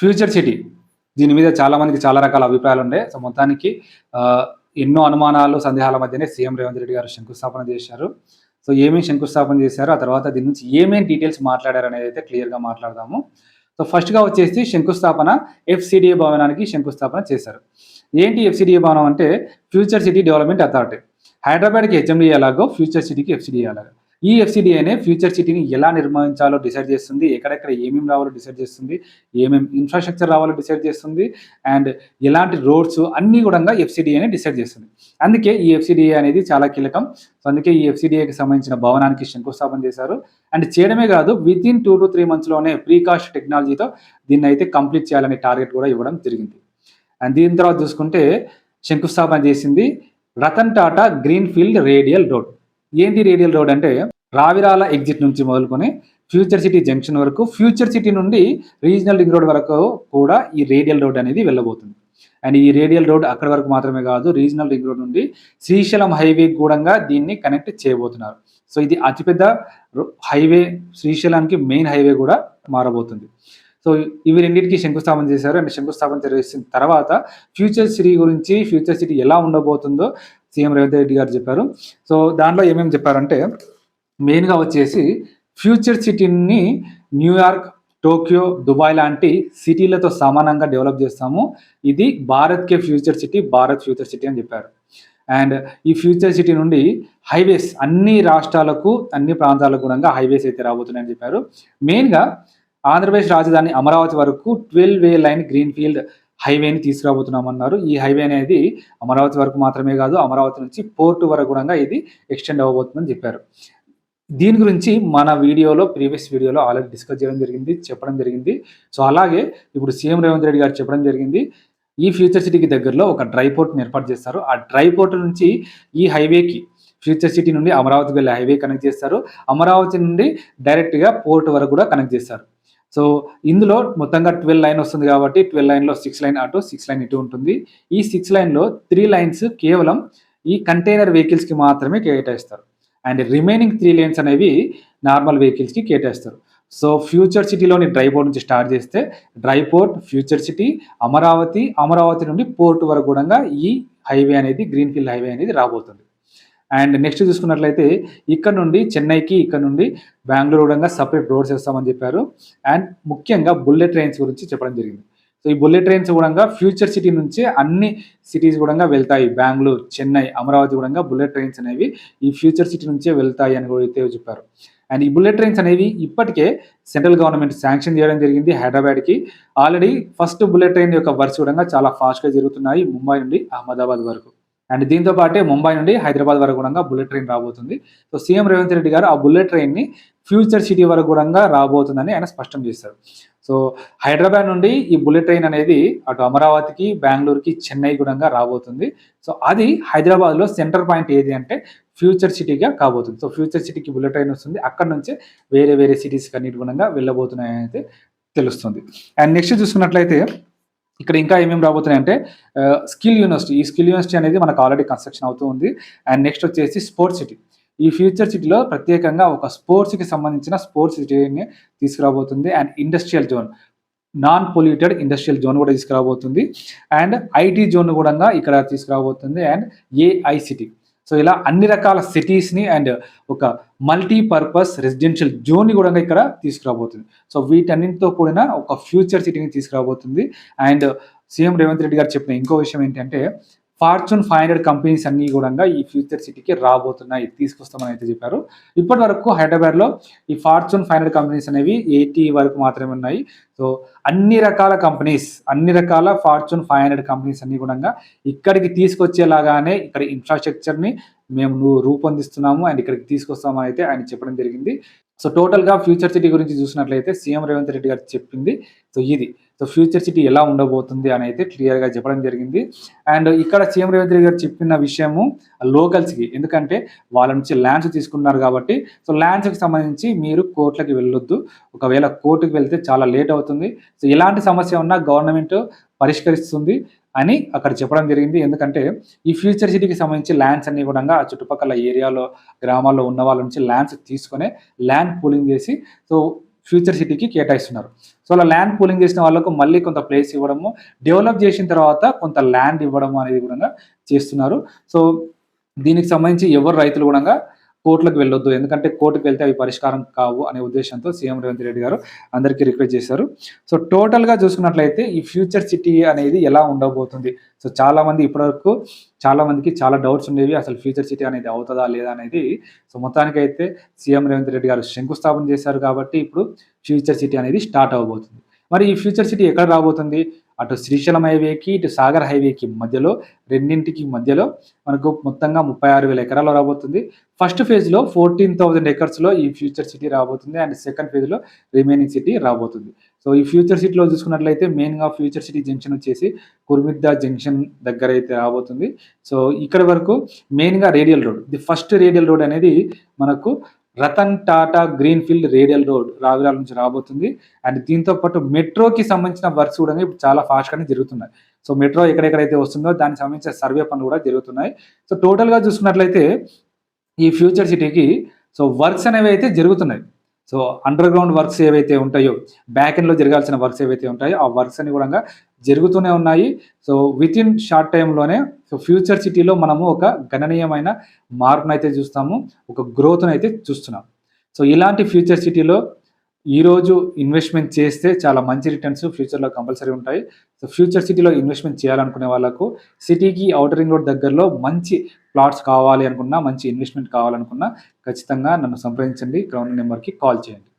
Future city. దీని మీద చాలా మందికి చాలా రకాల అభిప్రాయాలు ఉన్నాయి సో మొత్తానికి ఎన్నో అనుమానాలు సందేహాల మధ్యనే సీఎం రేవంత్ రెడ్డి గారు శంకుస్థాపన చేశారు. సో ఏమేమి శంకుస్థాపన చేశారు ఆ తర్వాత దీని నుంచి ఏమేమి డీటెయిల్స్ మాట్లాడారు అనేది అయితే క్లియర్గా మాట్లాడదాము. సో ఫస్ట్గా వచ్చేసి శంకుస్థాపన ఎఫ్సిడిఏ భవనానికి శంకుస్థాపన చేశారు. ఏంటి ఎఫ్సిడిఏ భవనం అంటే ఫ్యూచర్ సిటీ డెవలప్మెంట్ అథారిటీ. హైదరాబాద్కి హెచ్ఎండిఏ ఎలాగో ఫ్యూచర్ సిటీకి ఎఫ్సిడిఏ అలాగా ఈ ఎఫ్సిడిఐనే ఫ్యూచర్ సిటీని ఎలా నిర్మించాలో డిసైడ్ చేస్తుంది ఎక్కడెక్కడ ఏమేమి రావాలో డిసైడ్ చేస్తుంది ఏమేమి ఇన్ఫ్రాస్ట్రక్చర్ రావాలో డిసైడ్ చేస్తుంది అండ్ ఎలాంటి రోడ్స్ అన్నీ కూడా ఎఫ్సిడిఏనే డిసైడ్ చేస్తుంది. అందుకే ఈ ఎఫ్సిడిఐ అనేది చాలా కీలకం. సో అందుకే ఈ ఎఫ్సిడిఐకి సంబంధించిన భవనానికి శంకుస్థాపన చేశారు. అండ్ చేయడమే కాదు within two to three మంత్స్లోనే ప్రీకాస్ట్ టెక్నాలజీతో దీన్ని అయితే కంప్లీట్ చేయాలనే టార్గెట్ కూడా ఇవ్వడం జరిగింది. అండ్ దీని తర్వాత చూసుకుంటే శంకుస్థాపన చేసింది Ratan Tata greenfield radial road. ఏంటి రేడియల్ రోడ్ అంటే రావిరాల ఎగ్జిట్ నుంచి మొదలుకొని ఫ్యూచర్ సిటీ జంక్షన్ వరకు ఫ్యూచర్ సిటీ నుండి రీజనల్ రింగ్ రోడ్ వరకు కూడా ఈ రేడియల్ రోడ్ అనేది వెళ్ళబోతుంది. అండ్ ఈ రేడియల్ రోడ్ అక్కడి వరకు మాత్రమే కాదు రీజనల్ రింగ్ రోడ్ నుండి శ్రీశైలం హైవే కూడా దీన్ని కనెక్ట్ చేయబోతున్నారు. సో ఇది అతిపెద్ద హైవే శ్రీశైలానికి మెయిన్ హైవే కూడా మారబోతుంది. సో ఇవి రెండింటికి శంకుస్థాపన చేశారు. అండ్ శంకుస్థాపన చేసిన తర్వాత ఫ్యూచర్ సిటీ గురించి ఫ్యూచర్ సిటీ ఎలా ఉండబోతుందో సీఎం రేవంత్ రెడ్డి గారు చెప్పారు. సో దాంట్లో ఏమేమి చెప్పారంటే మెయిన్గా వచ్చేసి ఫ్యూచర్ సిటీని న్యూయార్క్ టోక్యో దుబాయ్ లాంటి సిటీలతో సమానంగా డెవలప్ చేస్తాము. ఇది భారత్కే future city Bharat future city అని చెప్పారు. అండ్ ఈ ఫ్యూచర్ సిటీ నుండి హైవేస్ అన్ని రాష్ట్రాలకు అన్ని ప్రాంతాలకు కూడా హైవేస్ అయితే రాబోతున్నాయని చెప్పారు. మెయిన్గా ఆంధ్రప్రదేశ్ రాజధాని అమరావతి వరకు twelve way lane green field హైవేని తీసుకురాబోతున్నామన్నారు. ఈ హైవే అనేది అమరావతి వరకు మాత్రమే కాదు అమరావతి నుంచి పోర్టు వరకు కూడా ఇది ఎక్స్టెండ్ అవ్వబోతుందని చెప్పారు. దీని గురించి మన వీడియోలో ప్రీవియస్ వీడియోలో ఆల్రెడీ డిస్కస్ చేయడం జరిగింది చెప్పడం జరిగింది. సో అలాగే ఇప్పుడు సీఎం రేవంత్ రెడ్డి గారు చెప్పడం జరిగింది. ఈ ఫ్యూచర్ సిటీకి దగ్గరలో ఒక డ్రై పోర్ట్ని ఏర్పాటు చేస్తారు. ఆ డ్రై పోర్ట్ నుంచి ఈ హైవేకి ఫ్యూచర్ సిటీ నుండి అమరావతి వెళ్ళే హైవే కనెక్ట్ చేస్తారు. అమరావతి నుండి డైరెక్ట్గా పోర్ట్ వరకు కూడా కనెక్ట్ చేస్తారు. సో ఇందులో మొత్తంగా ట్వెల్వ్ లైన్ వస్తుంది కాబట్టి ట్వెల్వ్ లైన్లో సిక్స్ లైన్ అటు సిక్స్ లైన్ ఇటు ఉంటుంది. ఈ సిక్స్ లైన్లో త్రీ లైన్స్ కేవలం ఈ కంటైనర్ వెహికల్స్కి మాత్రమే కేటాయిస్తారు. అండ్ రిమైనింగ్ త్రీ లైన్స్ అనేవి నార్మల్ వెహికల్స్కి కేటాయిస్తారు. సో ఫ్యూచర్ సిటీలోని డ్రై పోర్ట్ నుంచి స్టార్ట్ చేస్తే dry port future city Amaravati Amaravati నుండి పోర్ట్ వరకు కూడా ఈ హైవే అనేది గ్రీన్ఫీల్డ్ హైవే అనేది రాబోతుంది. అండ్ నెక్స్ట్ చూసుకున్నట్లయితే ఇక్కడ నుండి చెన్నైకి ఇక్కడ నుండి బెంగళూరు కూడా సపరేట్ రోడ్స్ వేస్తామని చెప్పారు. అండ్ ముఖ్యంగా బుల్లెట్ ట్రైన్స్ గురించి చెప్పడం జరిగింది. సో ఈ బుల్లెట్ ట్రైన్స్ కూడా ఫ్యూచర్ సిటీ నుంచే అన్ని సిటీస్ కూడా వెళ్తాయి. బెంగళూరు చెన్నై అమరావతి కూడా బుల్లెట్ ట్రైన్స్ అనేవి ఈ ఫ్యూచర్ సిటీ నుంచే వెళ్తాయి అని కూడా అయితే చెప్పారు. అండ్ ఈ బుల్లెట్ ట్రైన్స్ అనేవి ఇప్పటికే సెంట్రల్ గవర్నమెంట్ శాంక్షన్ చేయడం జరిగింది హైదరాబాద్కి. ఆల్రెడీ ఫస్ట్ బుల్లెట్ ట్రైన్ యొక్క వర్క్స్ కూడా చాలా ఫాస్ట్గా జరుగుతున్నాయి. ముంబై నుండి అహ్మదాబాద్ వరకు. అండ్ దీంతో పాటే ముంబై నుండి హైదరాబాద్ వరకు కూడా బుల్లెట్ ట్రైన్ రాబోతుంది. సో సీఎం రేవంత్ రెడ్డి గారు ఆ బుల్లెట్ ట్రైన్ని ఫ్యూచర్ సిటీ వరకు కూడా రాబోతుందని ఆయన స్పష్టం చేశారు. సో హైదరాబాద్ నుండి ఈ బుల్లెట్ ట్రైన్ అనేది అటు అమరావతికి బెంగళూరుకి చెన్నై కూడా రాబోతుంది. సో అది హైదరాబాద్లో సెంటర్ పాయింట్ ఏది అంటే ఫ్యూచర్ సిటీగా కాబోతుంది. సో ఫ్యూచర్ సిటీకి బుల్లెట్ ట్రైన్ వస్తుంది. అక్కడ నుంచే వేరే వేరే సిటీస్కి అన్నిటి గుణంగా వెళ్ళబోతున్నాయని అయితే తెలుస్తుంది. అండ్ నెక్స్ట్ చూసుకున్నట్లయితే ఇక్కడ ఇంకా ఏమేమి రాబోతున్నాయి అంటే స్కిల్ యూనివర్సిటీ. ఈ స్కిల్ యూనివర్సిటీ అనేది మనకు ఆల్రెడీ కన్స్ట్రక్షన్ అవుతూ ఉంది. అండ్ నెక్స్ట్ వచ్చేసి స్పోర్ట్స్ సిటీ ఈ ఫ్యూచర్ సిటీలో ప్రత్యేకంగా ఒక స్పోర్ట్స్కి సంబంధించిన స్పోర్ట్స్ సిటీని తీసుకురాబోతుంది. And industrial zone non polluted industrial zone కూడా తీసుకురాబోతుంది. అండ్ ఐటీ జోన్ కూడా ఇక్కడ తీసుకురాబోతుంది. అండ్ ఏఐసిటీ సో ఇలా అన్ని రకాల సిటీస్ని అండ్ ఒక మల్టీపర్పస్ రెసిడెన్షియల్ జోన్ని కూడా ఇక్కడ తీసుకురాబోతుంది. సో వీటన్నింటితో కూడిన ఒక ఫ్యూచర్ సిటీని తీసుకురాబోతుంది. అండ్ సీఎం రేవంత్ రెడ్డి గారు చెప్పిన ఇంకో విషయం ఏంటంటే ఫార్చ్యూన్ ఫైవ్ హండ్రెడ్ కంపెనీస్ అన్ని కూడా ఈ ఫ్యూచర్ సిటీకి రాబోతున్నాయి తీసుకొస్తామని అయితే చెప్పారు. ఇప్పటి వరకు హైదరాబాద్లో ఈ ఫార్చ్యూన్ ఫైవ్ హండ్రెడ్ కంపెనీస్ అనేవి ఎయిటీ వరకు మాత్రమే ఉన్నాయి. సో అన్ని రకాల కంపెనీస్ అన్ని రకాల ఫార్చ్యూన్ ఫైవ్ హండ్రెడ్ కంపెనీస్ అన్ని కూడా ఇక్కడికి తీసుకొచ్చేలాగానే ఇక్కడ ఇన్ఫ్రాస్ట్రక్చర్ని మేము రూపొందిస్తున్నాము అండ్ ఇక్కడికి తీసుకొస్తామని అయితే ఆయన చెప్పడం జరిగింది. సో టోటల్గా ఫ్యూచర్ సిటీ గురించి చూసినట్లయితే సీఎం రేవంత్ రెడ్డి గారు చెప్పింది. సో ఇది. సో ఫ్యూచర్ సిటీ ఎలా ఉండబోతుంది అని అయితే క్లియర్గా చెప్పడం జరిగింది. అండ్ ఇక్కడ సీఎం రేవంత్ రెడ్డి గారు చెప్పిన విషయము లోకల్స్కి ఎందుకంటే వాళ్ళ నుంచి ల్యాండ్స్ తీసుకున్నారు కాబట్టి సో ల్యాండ్స్కి సంబంధించి మీరు కోర్టులకి వెళ్ళొద్దు. ఒకవేళ కోర్టుకి వెళ్తే చాలా లేట్ అవుతుంది. సో ఎలాంటి సమస్య ఉన్నా గవర్నమెంట్ పరిష్కరిస్తుంది అని అక్కడ చెప్పడం జరిగింది. ఎందుకంటే ఈ ఫ్యూచర్ సిటీకి సంబంధించి ల్యాండ్స్ అన్ని కూడా ఆ చుట్టుపక్కల ఏరియాలో గ్రామాల్లో ఉన్న వాళ్ళ నుంచి ల్యాండ్స్ తీసుకొని ల్యాండ్ పూలింగ్ చేసి సో ఫ్యూచర్ సిటీకి కేటాయిస్తున్నారు. సో అలా ల్యాండ్ పూలింగ్ చేసిన వాళ్ళకు మళ్ళీ కొంత ప్లేస్ ఇవ్వడము డెవలప్ చేసిన తర్వాత కొంత ల్యాండ్ ఇవ్వడం అనేది కూడా చేస్తున్నారు. సో దీనికి సంబంధించి ఎవరు రైతులు కూడా కోర్టులకు వెళ్ళొద్దు. ఎందుకంటే కోర్టుకు వెళ్తే అవి పరిష్కారం కావు అనే ఉద్దేశంతో సీఎం రేవంత్ రెడ్డి గారు అందరికీ రిక్వెస్ట్ చేశారు. సో టోటల్గా చూసుకున్నట్లయితే ఈ ఫ్యూచర్ సిటీ అనేది ఎలా ఉండబోతుంది? సో చాలామంది ఇప్పటివరకు చాలామందికి చాలా డౌట్స్ ఉండేవి. అసలు ఫ్యూచర్ సిటీ అనేది అవుతుందా లేదా అనేది సో మొత్తానికైతే సీఎం రేవంత్ రెడ్డి గారు శంకుస్థాపన చేశారు కాబట్టి ఇప్పుడు ఫ్యూచర్ సిటీ అనేది స్టార్ట్ అవబోతుంది. మరి ఈ ఫ్యూచర్ సిటీ ఎక్కడ రాబోతుంది? అటు శ్రీశైలం హైవేకి ఇటు సాగర్ హైవేకి మధ్యలో రెండింటికి మధ్యలో మనకు మొత్తంగా ముప్పై ఆరు వేల ఎకరాలు రాబోతుంది. ఫస్ట్ ఫేజ్లో ఫోర్టీన్ థౌజండ్ ఎకర్స్లో ఈ ఫ్యూచర్ సిటీ రాబోతుంది అండ్ సెకండ్ ఫేజ్లో రిమైనింగ్ సిటీ రాబోతుంది. సో ఈ ఫ్యూచర్ సిటీలో చూసుకున్నట్లయితే మెయిన్గా ఫ్యూచర్ సిటీ జంక్షన్ వచ్చేసి కుర్మిద్దా జంక్షన్ దగ్గర అయితే రాబోతుంది. సో ఇక్కడ వరకు మెయిన్గా radial road the first radial road అనేది మనకు Ratan Tata green field radial road Ravirala నుంచి రాబోతుంది. అండ్ దీంతో పాటు మెట్రోకి సంబంధించిన వర్క్స్ కూడా ఇప్పుడు చాలా ఫాస్ట్గానే జరుగుతున్నాయి. సో మెట్రో ఎక్కడెక్కడైతే వస్తుందో దానికి సంబంధించిన సర్వే పనులు కూడా జరుగుతున్నాయి. సో టోటల్గా చూసుకున్నట్లయితే ఈ ఫ్యూచర్ సిటీకి సో వర్క్స్ అనేవి అయితే జరుగుతున్నాయి. సో అండర్ గ్రౌండ్ వర్క్స్ ఏవైతే ఉంటాయో బ్యాక్ ఎండ్లో జరగాల్సిన వర్క్స్ ఏవైతే ఉంటాయో ఆ వర్క్స్ అని కూడా జరుగుతూనే ఉన్నాయి. సో విత్ ఇన్ షార్ట్ టైంలోనే సో ఫ్యూచర్ సిటీలో మనము ఒక గణనీయమైన మార్పును అయితే చూస్తాము ఒక గ్రోత్ను అయితే చూస్తున్నాం. సో ఇలాంటి ఫ్యూచర్ సిటీలో ఈరోజు ఇన్వెస్ట్మెంట్ చేస్తే చాలా మంచి రిటర్న్స్ ఫ్యూచర్లో కంపల్సరీ ఉంటాయి. సో ఫ్యూచర్ సిటీలో ఇన్వెస్ట్మెంట్ చేయాలనుకునే వాళ్ళకు సిటీకి అవుటర్ రింగ్ రోడ్ దగ్గరలో మంచి ప్లాట్స్ కావాలి అనుకున్నా మంచి ఇన్వెస్ట్మెంట్ కావాలనుకున్నా ఖచ్చితంగా నన్ను సంప్రదించండి. గ్రౌండ్ నెంబర్కి కాల్ చేయండి.